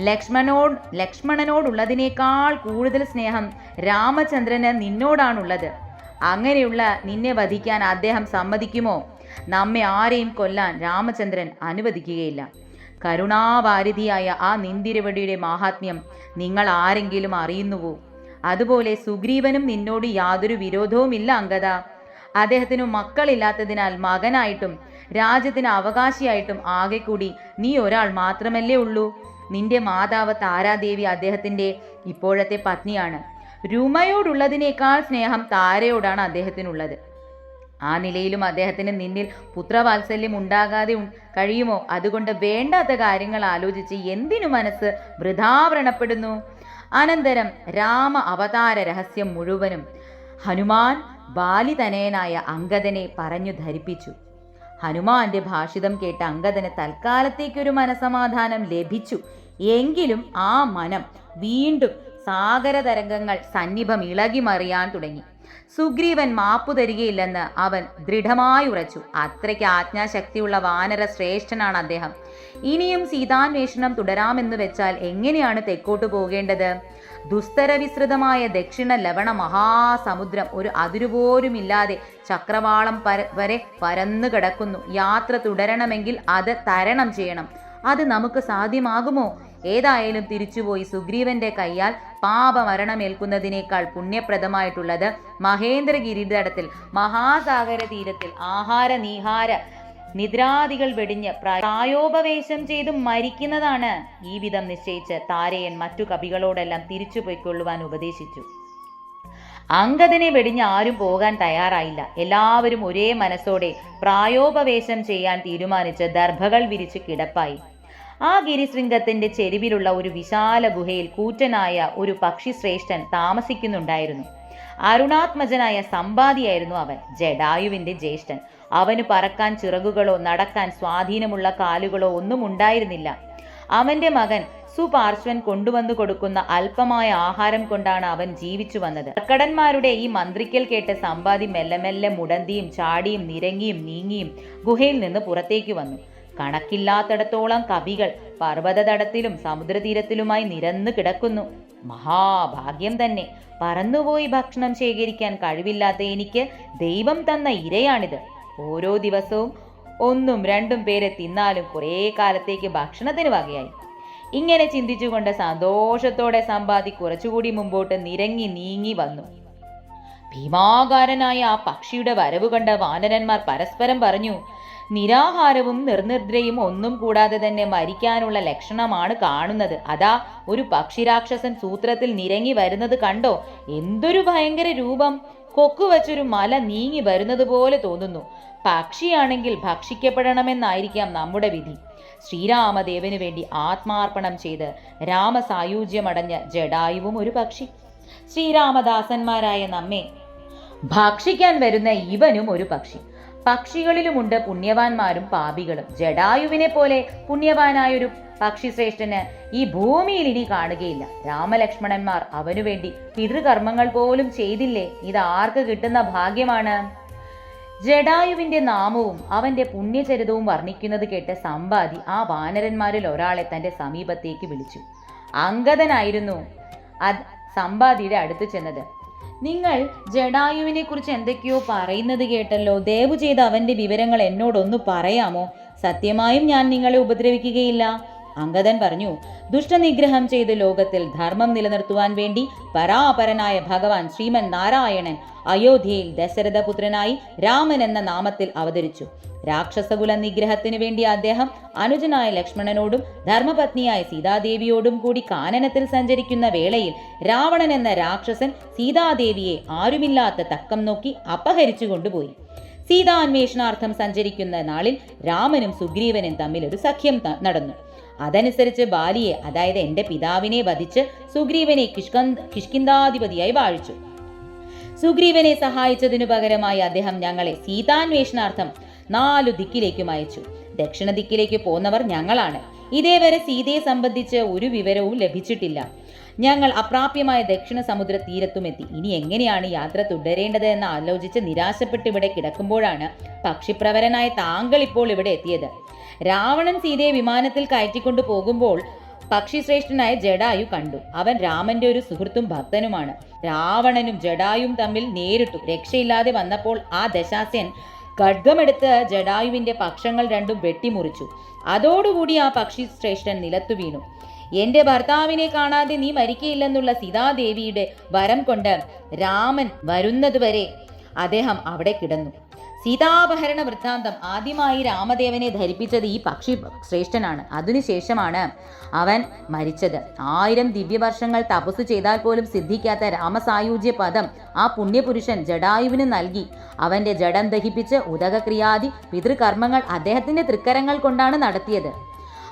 ലക്ഷ്മണോട് ലക്ഷ്മണനോടുള്ളതിനേക്കാൾ കൂടുതൽ സ്നേഹം രാമചന്ദ്രന് നിന്നോടാണുള്ളത്. അങ്ങനെയുള്ള നിന്നെ വധിക്കാൻ അദ്ദേഹം സമ്മതിക്കുമോ? നമ്മെ ആരെയും കൊല്ലാൻ രാമചന്ദ്രൻ അനുവദിക്കുകയില്ല. കരുണാവാരിധിയായ ആ നിന്തിരുവടിയുടെ മാഹാത്മ്യം നിങ്ങൾ ആരെങ്കിലും അറിയുന്നുവോ? അതുപോലെ സുഗ്രീവനും നിന്നോട് യാതൊരു വിരോധവുമില്ല അങ്കത അദ്ദേഹത്തിനു മക്കളില്ലാത്തതിനാൽ മകനായിട്ടും രാജ്യത്തിന് അവകാശിയായിട്ടും ആകെ കൂടി നീ ഒരാൾ മാത്രമല്ലേ ഉള്ളൂ. നിന്റെ മാതാവ് താരാദേവി അദ്ദേഹത്തിന്റെ ഇപ്പോഴത്തെ പത്നിയാണ്. രുമയോടുള്ളതിനേക്കാൾ സ്നേഹം താരയോടാണ് അദ്ദേഹത്തിനുള്ളത്. ആ നിലയിലും അദ്ദേഹത്തിന് നിന്നിൽ പുത്രവാത്സല്യം ഉണ്ടാകാതെ കഴിയുമോ? അതുകൊണ്ട് വേണ്ടാത്ത കാര്യങ്ങൾ ആലോചിച്ച് എന്തിനു മനസ്സ് വൃഥാ വ്രണപ്പെടുന്നു അനന്തരം രാമ അവതാര രഹസ്യം മുഴുവനും ഹനുമാൻ ബാലിതനയനായ അങ്കദനെ പറഞ്ഞു ധരിപ്പിച്ചു. ഹനുമാന്റെ ഭാഷിതം കേട്ട അങ്കദന് തൽക്കാലത്തേക്കൊരു മനസമാധാനം ലഭിച്ചു. എങ്കിലും ആ മനം വീണ്ടും സാഗര തരംഗങ്ങൾ സന്നിഭം ഇളകി മറിയാൻ തുടങ്ങി. സുഗ്രീവൻ മാപ്പു തരികയില്ലെന്ന് അവൻ ദൃഢമായി ഉറച്ചു. അത്രയ്ക്ക് ആജ്ഞാശക്തിയുള്ള വാനര ശ്രേഷ്ഠനാണ് അദ്ദേഹം. ഇനിയും സീതാന്വേഷണം തുടരാമെന്ന് വെച്ചാൽ എങ്ങനെയാണ് തെക്കോട്ട് പോകേണ്ടത്? ദുസ്തരവിസ്തൃതമായ ദക്ഷിണ ലവണ മഹാസമുദ്രം ഒരു അതിരുപോലുമില്ലാതെ ചക്രവാളം പര വരെ പരന്നു കിടക്കുന്നു. യാത്ര തുടരണമെങ്കിൽ അത് തരണം ചെയ്യണം. അത് നമുക്ക് സാധ്യമാകുമോ? ഏതായാലും തിരിച്ചുപോയി സുഗ്രീവന്റെ കൈയാൽ പാപമരണമേൽക്കുന്നതിനേക്കാൾ പുണ്യപ്രദമായിട്ടുള്ളത് മഹേന്ദ്രഗിരിതടത്തിൽ മഹാസാഗര തീരത്തിൽ ആഹാര നീഹാര നിദ്രാദികൾ വെടിഞ്ഞ് പ്രായോപവേശം ചെയ്ത് മരിക്കുന്നതാണ് ഈ വിധം നിശ്ചയിച്ച് താരയൻ മറ്റു കവികളോടെല്ലാം തിരിച്ചു പോയിക്കൊള്ളുവാൻ ഉപദേശിച്ചു. അങ്കദനെ വെടിഞ്ഞ് ആരും പോകാൻ തയ്യാറായില്ല. എല്ലാവരും ഒരേ മനസ്സോടെ പ്രായോപവേശം ചെയ്യാൻ തീരുമാനിച്ച് ദർഭകൾ വിരിച്ച് കിടപ്പായി. ആ ഗിരിശൃംഗത്തിന്റെ ചെരുവിലുള്ള ഒരു വിശാല ഗുഹയിൽ കൂറ്റനായ ഒരു പക്ഷി ശ്രേഷ്ഠൻ താമസിക്കുന്നുണ്ടായിരുന്നു. അരുണാത്മജനായ സമ്പാദിയായിരുന്നു അവൻ ജഡായുവിന്റെ ജ്യേഷ്ഠൻ. അവന് പറക്കാൻ ചിറകുകളോ നടക്കാൻ സ്വാധീനമുള്ള കാലുകളോ ഒന്നും ഉണ്ടായിരുന്നില്ല. അവന്റെ മകൻ സുപാർശ്വൻ കൊണ്ടുവന്നു കൊടുക്കുന്ന അല്പമായ ആഹാരം കൊണ്ടാണ് അവൻ ജീവിച്ചു വന്നത്. കടന്മാരുടെ ഈ മന്ത്രിക്കൽ കേട്ട സമ്പാദി മെല്ലെ മെല്ലെ മുടന്തിയും ചാടിയും നിരങ്ങിയും നീങ്ങിയും ഗുഹയിൽ നിന്ന് പുറത്തേക്ക് വന്നു. കണക്കില്ലാത്തിടത്തോളം കവികൾ പർവതതടത്തിലും സമുദ്രതീരത്തിലുമായി നിരന്നു കിടക്കുന്നു. മഹാഭാഗ്യം തന്നെ. പറന്നുപോയി ഭക്ഷണം ശേഖരിക്കാൻ കഴിവില്ലാത്ത എനിക്ക് ദൈവം തന്ന ഇരയാണിത്. ഓരോ ദിവസവും ഒന്നും രണ്ടും പേരെ തിന്നാലും കുറേ കാലത്തേക്ക് ഭക്ഷണത്തിന് വകയായി. ഇങ്ങനെ ചിന്തിച്ചുകൊണ്ട് സന്തോഷത്തോടെ സമ്പാദി കുറച്ചുകൂടി മുമ്പോട്ട് നിരങ്ങി നീങ്ങി വന്നു. ഭീമാകാരനായ ആ പക്ഷിയുടെ വരവ് കണ്ട വാനരന്മാർ പരസ്പരം പറഞ്ഞു നിരാഹാരവും നിർനിദ്രയും ഒന്നും കൂടാതെ തന്നെ മരിക്കാനുള്ള ലക്ഷണമാണ് കാണുന്നത്. അതാ ഒരു പക്ഷിരാക്ഷസൻ സൂത്രത്തിൽ നിരങ്ങി വരുന്നത് കണ്ടോ? എന്തൊരു ഭയങ്കര രൂപം. കൊക്കു വച്ചൊരു മല നീങ്ങി വരുന്നത് പോലെ തോന്നുന്നു. പക്ഷിയാണെങ്കിൽ ഭക്ഷിക്കപ്പെടണമെന്നായിരിക്കാം നമ്മുടെ വിധി. ശ്രീരാമദേവന് വേണ്ടി ആത്മാർപ്പണം ചെയ്ത് രാമസായുജ്യമടഞ്ഞ ജഡായുവും ഒരു പക്ഷി. ശ്രീരാമദാസന്മാരായ നമ്മെ ഭക്ഷിക്കാൻ വരുന്ന ഇവനും ഒരു പക്ഷി. പക്ഷികളിലുമുണ്ട് പുണ്യവാന്മാരും പാപികളും. ജഡായുവിനെ പോലെ പുണ്യവാനായൊരു പക്ഷി ശ്രേഷ്ഠന് ഈ ഭൂമിയിൽ ഇനി കാണുകയില്ല. രാമലക്ഷ്മണന്മാർ അവനു വേണ്ടി പിതൃകർമ്മങ്ങൾ പോലും ചെയ്തില്ലേ? ഇത് ആർക്ക് കിട്ടുന്ന ഭാഗ്യമാണ്? ജഡായുവിന്റെ നാമവും അവന്റെ പുണ്യചരിതവും വർണിക്കുന്നത് കേട്ട് സമ്പാദി ആ വാനരന്മാരിൽ ഒരാളെ തന്റെ സമീപത്തേക്ക് വിളിച്ചു. അങ്കദനായിരുന്നു അത് സമ്പാദിയുടെ അടുത്ത് ചെന്നത്. നിങ്ങൾ ജഡായുവിനെ കുറിച്ച് എന്തൊക്കെയോ പറയുന്നത് കേട്ടല്ലോ. ദയവ് ചെയ്ത് അവന്റെ വിവരങ്ങൾ എന്നോടൊന്ന് പറയാമോ? സത്യമായും ഞാൻ നിങ്ങളെ ഉപദ്രവിക്കുകയില്ല. അങ്കദൻ പറഞ്ഞു ദുഷ്ടനിഗ്രഹം ചെയ്ത് ലോകത്തിൽ ധർമ്മം നിലനിർത്തുവാൻ വേണ്ടി പരാപരനായ ഭഗവാൻ ശ്രീമൻ നാരായണൻ അയോധ്യയിൽ ദശരഥപുത്രനായി രാമൻ എന്ന നാമത്തിൽ അവതരിച്ചു. രാക്ഷസകുല നിഗ്രഹത്തിന് വേണ്ടി അദ്ദേഹം അനുജനായ ലക്ഷ്മണനോടും ധർമ്മപത്നിയായ സീതാദേവിയോടും കൂടി കാനനത്തിൽ സഞ്ചരിക്കുന്ന വേളയിൽ രാവണൻ എന്ന രാക്ഷസൻ സീതാദേവിയെ ആരുമില്ലാത്ത തക്കം നോക്കി അപഹരിച്ചു കൊണ്ടുപോയി സീതാന്വേഷണാർത്ഥം സഞ്ചരിക്കുന്ന നാളിൽ രാമനും സുഗ്രീവനും തമ്മിൽ ഒരു സഖ്യം നടന്നു. അതനുസരിച്ച് ബാലിയെ അതായത് എന്റെ പിതാവിനെ വധിച്ച് സുഗ്രീവനെ കിഷ്കന്ത് കിഷ്കിന്താധിപതിയായി വാഴിച്ചു. സുഗ്രീവനെ സഹായിച്ചതിനു പകരമായി അദ്ദേഹം ഞങ്ങളെ സീതാന്വേഷണാർത്ഥം നാലു ദിക്കിലേക്കും അയച്ചു. ദക്ഷിണ ദിക്കിലേക്ക് പോന്നവർ ഞങ്ങളാണ്. ഇതേവരെ സീതയെ സംബന്ധിച്ച് ഒരു വിവരവും ലഭിച്ചിട്ടില്ല. ഞങ്ങൾ അപ്രാപ്യമായ ദക്ഷിണ സമുദ്ര തീരത്തുമെത്തി ഇനി എങ്ങനെയാണ് യാത്ര തുടരേണ്ടത് എന്ന് ആലോചിച്ച് നിരാശപ്പെട്ട് ഇവിടെ കിടക്കുമ്പോഴാണ് പക്ഷിപ്രവരനായ താങ്കൾ ഇപ്പോൾ ഇവിടെ എത്തിയത്. രാവണൻ സീതയെ വിമാനത്തിൽ കയറ്റിക്കൊണ്ടു പോകുമ്പോൾ പക്ഷിശ്രേഷ്ഠനായ ജഡായു കണ്ടു. അവൻ രാമന്റെ ഒരു സുഹൃത്തും ഭക്തനുമാണ്. രാവണനും ജഡായും തമ്മിൽ നേരിട്ടു. രക്ഷയില്ലാതെ വന്നപ്പോൾ ആ ദശാസ്യൻ ഖഡ്ഗമെടുത്ത് ജഡായുവിന്റെ പക്ഷങ്ങൾ രണ്ടും വെട്ടിമുറിച്ചു. അതോടുകൂടി ആ പക്ഷി ശ്രേഷ്ഠൻ നിലത്തു വീണു എന്റെ ഭർത്താവിനെ കാണാതെ നീ മരിക്കയില്ലെന്നുള്ള സീതാദേവിയുടെ വരം കൊണ്ട് രാമൻ വരുന്നതുവരെ അദ്ദേഹം അവിടെ കിടന്നു. സീതാപഹരണ വൃത്താന്തം ആദ്യമായി രാമദേവനെ ധരിപ്പിച്ചത് ഈ പക്ഷി ശ്രേഷ്ഠനാണ്. അതിനുശേഷമാണ് അവൻ മരിച്ചത്. ആയിരം ദിവ്യവർഷങ്ങൾ തപസ് ചെയ്താൽ പോലും സിദ്ധിക്കാത്ത രാമസായുജ്യ പദം ആ പുണ്യപുരുഷൻ ജഡായുവിന് നൽകി. അവന്റെ ജഡം ദഹിപ്പിച്ച് ഉദകക്രിയാദി പിതൃകർമ്മങ്ങൾ അദ്ദേഹത്തിന്റെ തൃക്കരങ്ങൾ കൊണ്ടാണ് നടത്തിയത്.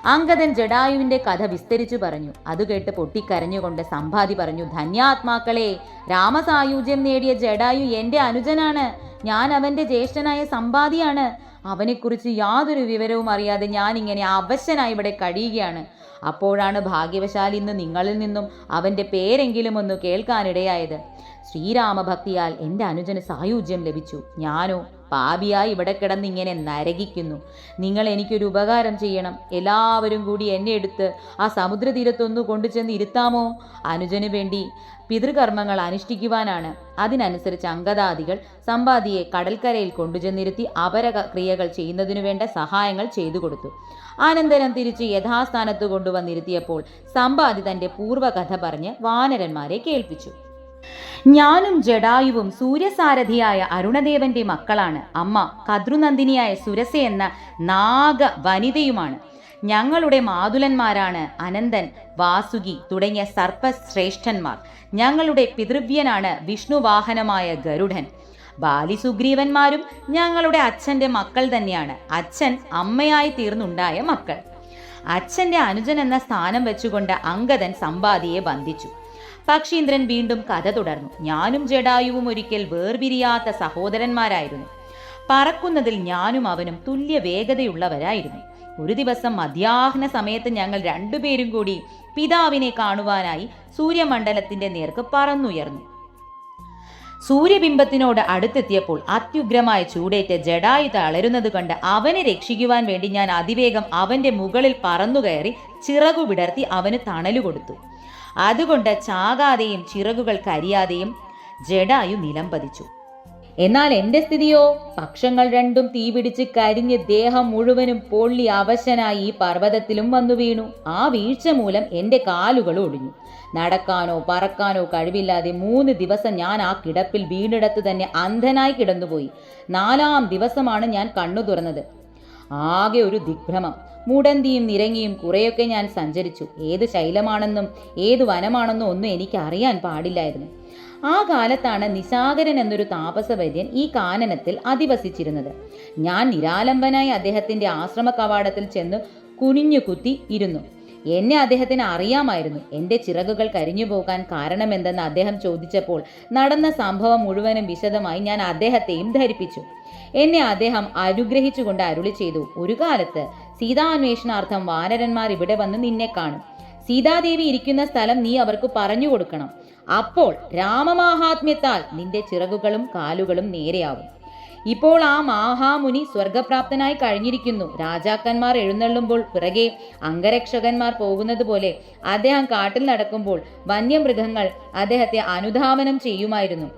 അങ്കദൻ ജഡായുവിന്റെ കഥ വിസ്തരിച്ചു പറഞ്ഞു. അത് കേട്ട് പൊട്ടിക്കരഞ്ഞുകൊണ്ട് സമ്പാതി പറഞ്ഞു ധന്യാത്മാക്കളെ രാമസായുജ്യം നേടിയ ജഡായു എന്റെ അനുജനാണ്. ഞാൻ അവന്റെ ജ്യേഷ്ഠനായ സമ്പാദിയാണ് അവനെക്കുറിച്ച് യാതൊരു വിവരവും അറിയാതെ ഞാൻ ഇങ്ങനെ അവശനായി ഇവിടെ കഴിയുകയാണ്. അപ്പോഴാണ് ഭാഗ്യവശാൽ ഇന്ന് നിങ്ങളിൽ നിന്നും അവന്റെ പേരെങ്കിലും ഒന്ന് കേൾക്കാനിടയായത്. ശ്രീരാമഭക്തിയാൽ എന്റെ അനുജന് സായുജ്യം ലഭിച്ചു. ഞാനോ പാപിയായി ഇവിടെ കിടന്നിങ്ങനെ നരകിക്കുന്നു. നിങ്ങൾ എനിക്കൊരു ഉപകാരം ചെയ്യണം. എല്ലാവരും കൂടി എന്നെ എടുത്ത് ആ സമുദ്രതീരത്തൊന്നു കൊണ്ടുചെന്ന് ഇരുത്താമോ? അനുജന് വേണ്ടി പിതൃകർമ്മങ്ങൾ അനുഷ്ഠിക്കുവാനാണ്. അതിനനുസരിച്ച് അങ്കദാദികൾ സമ്പാദിയെ കടൽക്കരയിൽ കൊണ്ടുചെന്നിരുത്തി അപര ക്രിയകൾ ചെയ്യുന്നതിനു വേണ്ട സഹായങ്ങൾ ചെയ്തു കൊടുത്തു. അനന്തരം തിരിച്ച് യഥാസ്ഥാനത്ത് കൊണ്ടുവന്നിരുത്തിയപ്പോൾ സമ്പാദി തന്റെ പൂർവകഥ പറഞ്ഞ് വാനരന്മാരെ കേൾപ്പിച്ചു. ഞാനും ജഡായുവും സൂര്യസാരഥിയായ അരുണദേവന്റെ മക്കളാണ്. അമ്മ കദ്രുനന്ദിനിയായ സുരസ എന്ന നാഗ വനിതയുമാണ് ഞങ്ങളുടെ മാതുലന്മാരാണ് അനന്തൻ വാസുകി തുടങ്ങിയ സർപ്പശ്രേഷ്ഠന്മാർ. ഞങ്ങളുടെ പിതൃവ്യനാണ് വിഷ്ണുവാഹനമായ ഗരുഡൻ. ബാലിസുഗ്രീവന്മാരും ഞങ്ങളുടെ അച്ഛന്റെ മക്കൾ തന്നെയാണ്. അച്ഛൻ അമ്മയായി തീർന്നുണ്ടായ മക്കൾ. അച്ഛന്റെ അനുജൻ എന്ന സ്ഥാനം വെച്ചുകൊണ്ട് അങ്കദൻ സമ്പാദിയെ ബന്ധിച്ചു പക്ഷീന്ദ്രൻ വീണ്ടും കഥ തുടർന്നു. ഞാനും ജഡായുവും ഒരിക്കൽ വേർപിരിയാത്ത സഹോദരന്മാരായിരുന്നു. പറക്കുന്നതിൽ ഞാനും അവനും തുല്യ വേഗതയുള്ളവരായിരുന്നു ഒരു ദിവസം മധ്യാഹ്ന സമയത്ത് ഞങ്ങൾ രണ്ടുപേരും കൂടി പിതാവിനെ കാണുവാനായി സൂര്യമണ്ഡലത്തിന്റെ നേർക്ക് പറന്നുയർന്നു. സൂര്യബിംബത്തിനോട് അടുത്തെത്തിയപ്പോൾ അത്യുഗ്രമായ ചൂടേറ്റ് ജഡായു തളരുന്നത് കണ്ട് അവനെ രക്ഷിക്കുവാൻ വേണ്ടി ഞാൻ അതിവേഗം അവന്റെ മുകളിൽ പറന്നുകയറി ചിറകു വിടർത്തി അവന് തണലു കൊടുത്തു. അതുകൊണ്ട് ചാകാതെയും ചിറകുകൾ കരിയാതെയും ജഡായു നിലം പതിച്ചു എന്നാൽ എന്റെ സ്ഥിതിയോ? പക്ഷങ്ങൾ രണ്ടും തീപിടിച്ച് കരിഞ്ഞ് ദേഹം മുഴുവനും പൊള്ളി അവശനായി ഈ പർവതത്തിലും വന്നു വീണു. ആ വീഴ്ച മൂലം എന്റെ കാലുകൾ ഒടിഞ്ഞു. നടക്കാനോ പറക്കാനോ കഴിവില്ലാതെ മൂന്ന് ദിവസം ഞാൻ ആ കിടപ്പിൽ വീണിടത്ത് തന്നെ അന്ധനായി കിടന്നുപോയി. നാലാം ദിവസമാണ് ഞാൻ കണ്ണു തുറന്നത്. ആകെ ഒരു ദിഗ്ഭ്രമം. മുടന്തിയും നിരങ്ങിയും കുറേയൊക്കെ ഞാൻ സഞ്ചരിച്ചു. ഏത് ശൈലമാണെന്നും ഏത് വനമാണെന്നും ഒന്നും എനിക്ക് അറിയാൻ പാടില്ലായിരുന്നു. ആ കാലത്താണ് നിസാഗരൻ എന്നൊരു താപസവൈദ്യൻ ഈ കാനനത്തിൽ അധിവസിച്ചിരുന്നത്. ഞാൻ നിരാലംബനായി അദ്ദേഹത്തിന്റെ ആശ്രമ കവാടത്തിൽ ചെന്ന് കുനിഞ്ഞു കുത്തി ഇരുന്നു. എന്നെ അദ്ദേഹത്തിന് അറിയാമായിരുന്നു. എന്റെ ചിറകുകൾ കരിഞ്ഞു പോകാൻ കാരണമെന്തെന്ന് അദ്ദേഹം ചോദിച്ചപ്പോൾ നടന്ന സംഭവം മുഴുവനും വിശദമായി ഞാൻ അദ്ദേഹത്തെയും ധരിപ്പിച്ചു. എന്നെ അദ്ദേഹം അനുഗ്രഹിച്ചുകൊണ്ട് അരുളി ചെയ്തു. ഒരു കാലത്ത് സീതാന്വേഷണാർത്ഥം വാനരന്മാർ ഇവിടെ വന്ന് നിന്നെ കാണും. സീതാദേവി ഇരിക്കുന്ന സ്ഥലം നീ അവർക്ക് പറഞ്ഞു കൊടുക്കണം. അപ്പോൾ രാമമാഹാത്മ്യത്താൽ നിന്റെ ചിറകുകളും കാലുകളും നേരെയാവും. ഇപ്പോൾ ആ മഹാമുനി സ്വർഗപ്രാപ്തനായി കഴിഞ്ഞിരിക്കുന്നു. രാജാക്കന്മാർ എഴുന്നള്ളുമ്പോൾ പിറകെ അംഗരക്ഷകന്മാർ പോകുന്നത് പോലെ അദ്ദേഹം കാട്ടിൽ നടക്കുമ്പോൾ വന്യമൃഗങ്ങൾ അദ്ദേഹത്തെ അനുധാവനം ചെയ്യുമായിരുന്നു.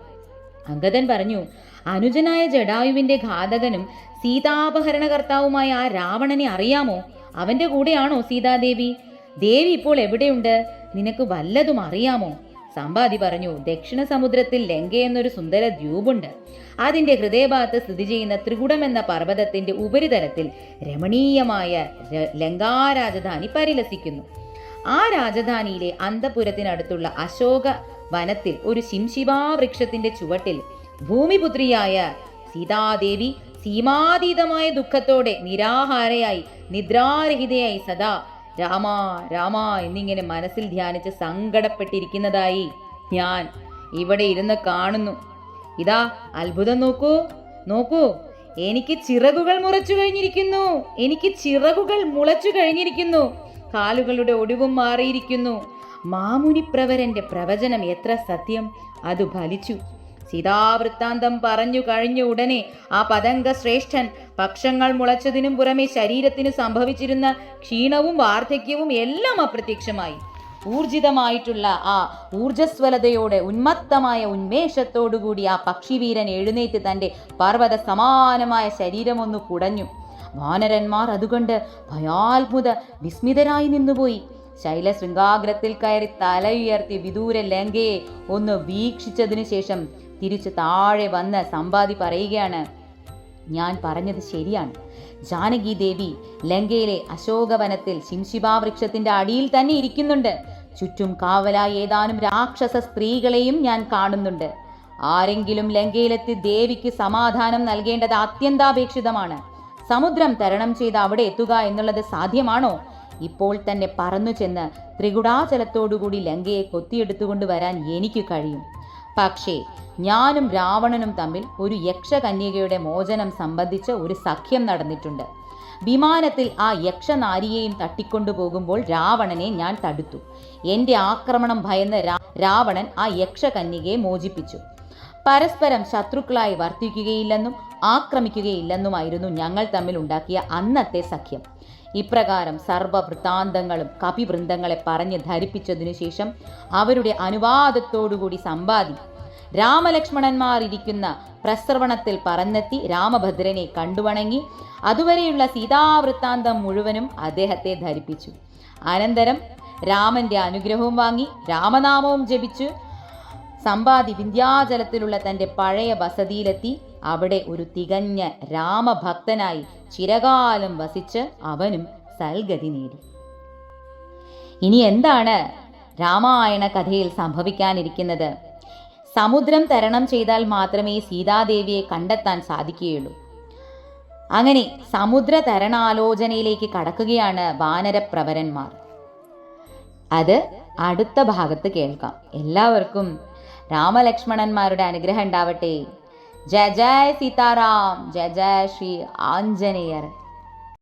അംഗതൻ പറഞ്ഞു അനുജനായ ജഡായുവിന്റെ ഘാതകനും സീതാപഹരണകർത്താവുമായ ആ രാവണനെ അറിയാമോ? അവന്റെ കൂടെയാണോ സീതാദേവി? ദേവി ഇപ്പോൾ എവിടെയുണ്ട്? നിനക്ക് വല്ലതും അറിയാമോ? സമ്പാദി പറഞ്ഞു ദക്ഷിണ സമുദ്രത്തിൽ ലങ്ക എന്നൊരു സുന്ദര ദ്വീപുണ്ട്. അതിന്റെ ഹൃദയഭാഗത്ത് സ്ഥിതി ചെയ്യുന്ന ത്രികുടം എന്ന പർവതത്തിന്റെ ഉപരിതലത്തിൽ രമണീയമായ ലങ്കാ ലങ്കാരാജധാനി പരിലസിക്കുന്നു. ആ രാജധാനിയിലെ അന്തപുരത്തിനടുത്തുള്ള അശോക വനത്തിൽ ഒരു ശിംശിവാ വൃക്ഷത്തിന്റെ ചുവട്ടിൽ ഭൂമിപുത്രിയായ സീതാദേവി സീമാതീതമായ ദുഃഖത്തോടെ നിരാഹാരയായി നിദ്രാരഹിതയായി സദാ രാമ രാമ എന്നിങ്ങനെ മനസ്സിൽ ധ്യാനിച്ച് സങ്കടപ്പെട്ടിരിക്കുന്നതായി ഞാൻ ഇവിടെ ഇരുന്ന് കാണുന്നു. ഇതാ അത്ഭുതം നോക്കൂ നോക്കൂ. എനിക്ക് ചിറകുകൾ മുറച്ചു കഴിഞ്ഞിരിക്കുന്നു. എനിക്ക് ചിറകുകൾ മുളച്ചു കഴിഞ്ഞിരിക്കുന്നു. കാലുകളുടെ ഒടിവും മാറിയിരിക്കുന്നു. മാമുനിപ്രവരന്റെ പ്രവചനം എത്ര സത്യം അത് ഫലിച്ചു. സീതാവൃത്താന്തം പറഞ്ഞു കഴിഞ്ഞ ഉടനെ ആ പതംഗ ശ്രേഷ്ഠൻ പക്ഷങ്ങൾ മുളച്ചതിനും പുറമെ ശരീരത്തിന് സംഭവിച്ചിരുന്ന ക്ഷീണവും വാർദ്ധക്യവും എല്ലാം അപ്രത്യക്ഷമായി. ഊർജിതമായിട്ടുള്ള ആ ഊർജസ്വലതയോടെ ഉന്മത്തമായ ഉന്മേഷത്തോടുകൂടി ആ പക്ഷിവീരൻ എഴുന്നേറ്റ് തന്റെ പർവത സമാനമായ ശരീരമൊന്നു കുടഞ്ഞു. വാനരന്മാർ അതുകൊണ്ട് ഭയാത്ഭുത വിസ്മിതരായി നിന്നുപോയി. ശൈലശൃംഗാഗ്രത്തിൽ കയറി തലയുയർത്തി വിദൂര ലങ്കയെ ഒന്ന് വീക്ഷിച്ചതിനു ശേഷം തിരിച്ചു താഴെ വന്ന് സമ്പാദി പറയുകയാണ്. ഞാൻ പറഞ്ഞത് ശരിയാണ്. ജാനകി ദേവി ലങ്കയിലെ അശോകവനത്തിൽ ശിംശിഭാവൃക്ഷത്തിന്റെ അടിയിൽ തന്നെ ഇരിക്കുന്നുണ്ട്. ചുറ്റും കാവലായി ഏതാനും രാക്ഷസ സ്ത്രീകളെയും ഞാൻ കാണുന്നുണ്ട്. ആരെങ്കിലും ലങ്കയിലെത്തി ദേവിക്ക് സമാധാനം നൽകേണ്ടത് അത്യന്താപേക്ഷിതമാണ്. സമുദ്രം തരണം ചെയ്ത് അവിടെ എത്തുക എന്നുള്ളത് സാധ്യമാണോ? ഇപ്പോൾ തന്നെ പറന്നു ചെന്ന് ത്രികുടാചലത്തോടുകൂടി ലങ്കയെ കൊത്തിയെടുത്തുകൊണ്ട് വരാൻ എനിക്ക് കഴിയും. പക്ഷേ ഞാനും രാവണനും തമ്മിൽ ഒരു യക്ഷകന്യകയുടെ മോചനം സംബന്ധിച്ച് ഒരു സഖ്യം നടന്നിട്ടുണ്ട്. വിമാനത്തിൽ ആ യക്ഷനാരിയെയും തട്ടിക്കൊണ്ടുപോകുമ്പോൾ രാവണനെ ഞാൻ തടുത്തു. എന്റെ ആക്രമണം ഭയന്ന് രാവണൻ ആ യക്ഷകന്യകയെ മോചിപ്പിച്ചു. പരസ്പരം ശത്രുക്കളായി വർത്തിക്കുകയില്ലെന്നും ആക്രമിക്കുകയില്ലെന്നുമായിരുന്നു ഞങ്ങൾ തമ്മിൽ ഉണ്ടാക്കിയ അന്നത്തെ സഖ്യം. ഇപ്രകാരം സർവവൃത്താന്തങ്ങളും കപിവൃന്ദങ്ങളെ പറഞ്ഞ് ധരിപ്പിച്ചതിനു ശേഷം അവരുടെ അനുവാദത്തോടുകൂടി സമ്പാദി രാമലക്ഷ്മണന്മാർ ഇരിക്കുന്ന പ്രസ്രവണത്തിൽ പറന്നെത്തി രാമഭദ്രനെ കണ്ടുവണങ്ങി. അതുവരെയുള്ള സീതാവൃത്താന്തം മുഴുവനും അദ്ദേഹത്തെ ധരിപ്പിച്ചു. അനന്തരം രാമന്റെ അനുഗ്രഹവും വാങ്ങി രാമനാമവും ജപിച്ചു. സമ്പാദി വിന്ധ്യാചലത്തിലുള്ള തന്റെ പഴയ വസതിയിലെത്തി. അവിടെ ഒരു തികഞ്ഞ രാമഭക്തനായി ചിരകാലം വസിച്ച് അവനും സൽഗതി നേടി. ഇനി എന്താണ് രാമായണ കഥയിൽ സംഭവിക്കാനിരിക്കുന്നത്? സമുദ്രം തരണം ചെയ്താൽ മാത്രമേ സീതാദേവിയെ കണ്ടെത്താൻ സാധിക്കുകയുള്ളൂ. അങ്ങനെ സമുദ്ര തരണാലോചനയിലേക്ക് കടക്കുകയാണ് വാനരപ്രവരന്മാർ. അത് അടുത്ത ഭാഗത്ത് കേൾക്കാം. എല്ലാവർക്കും രാമലക്ഷ്മണന്മാരുടെ അനുഗ്രഹം ഉണ്ടാവട്ടെ. जय जय सीताराम जय जय श्री आंजनेयर।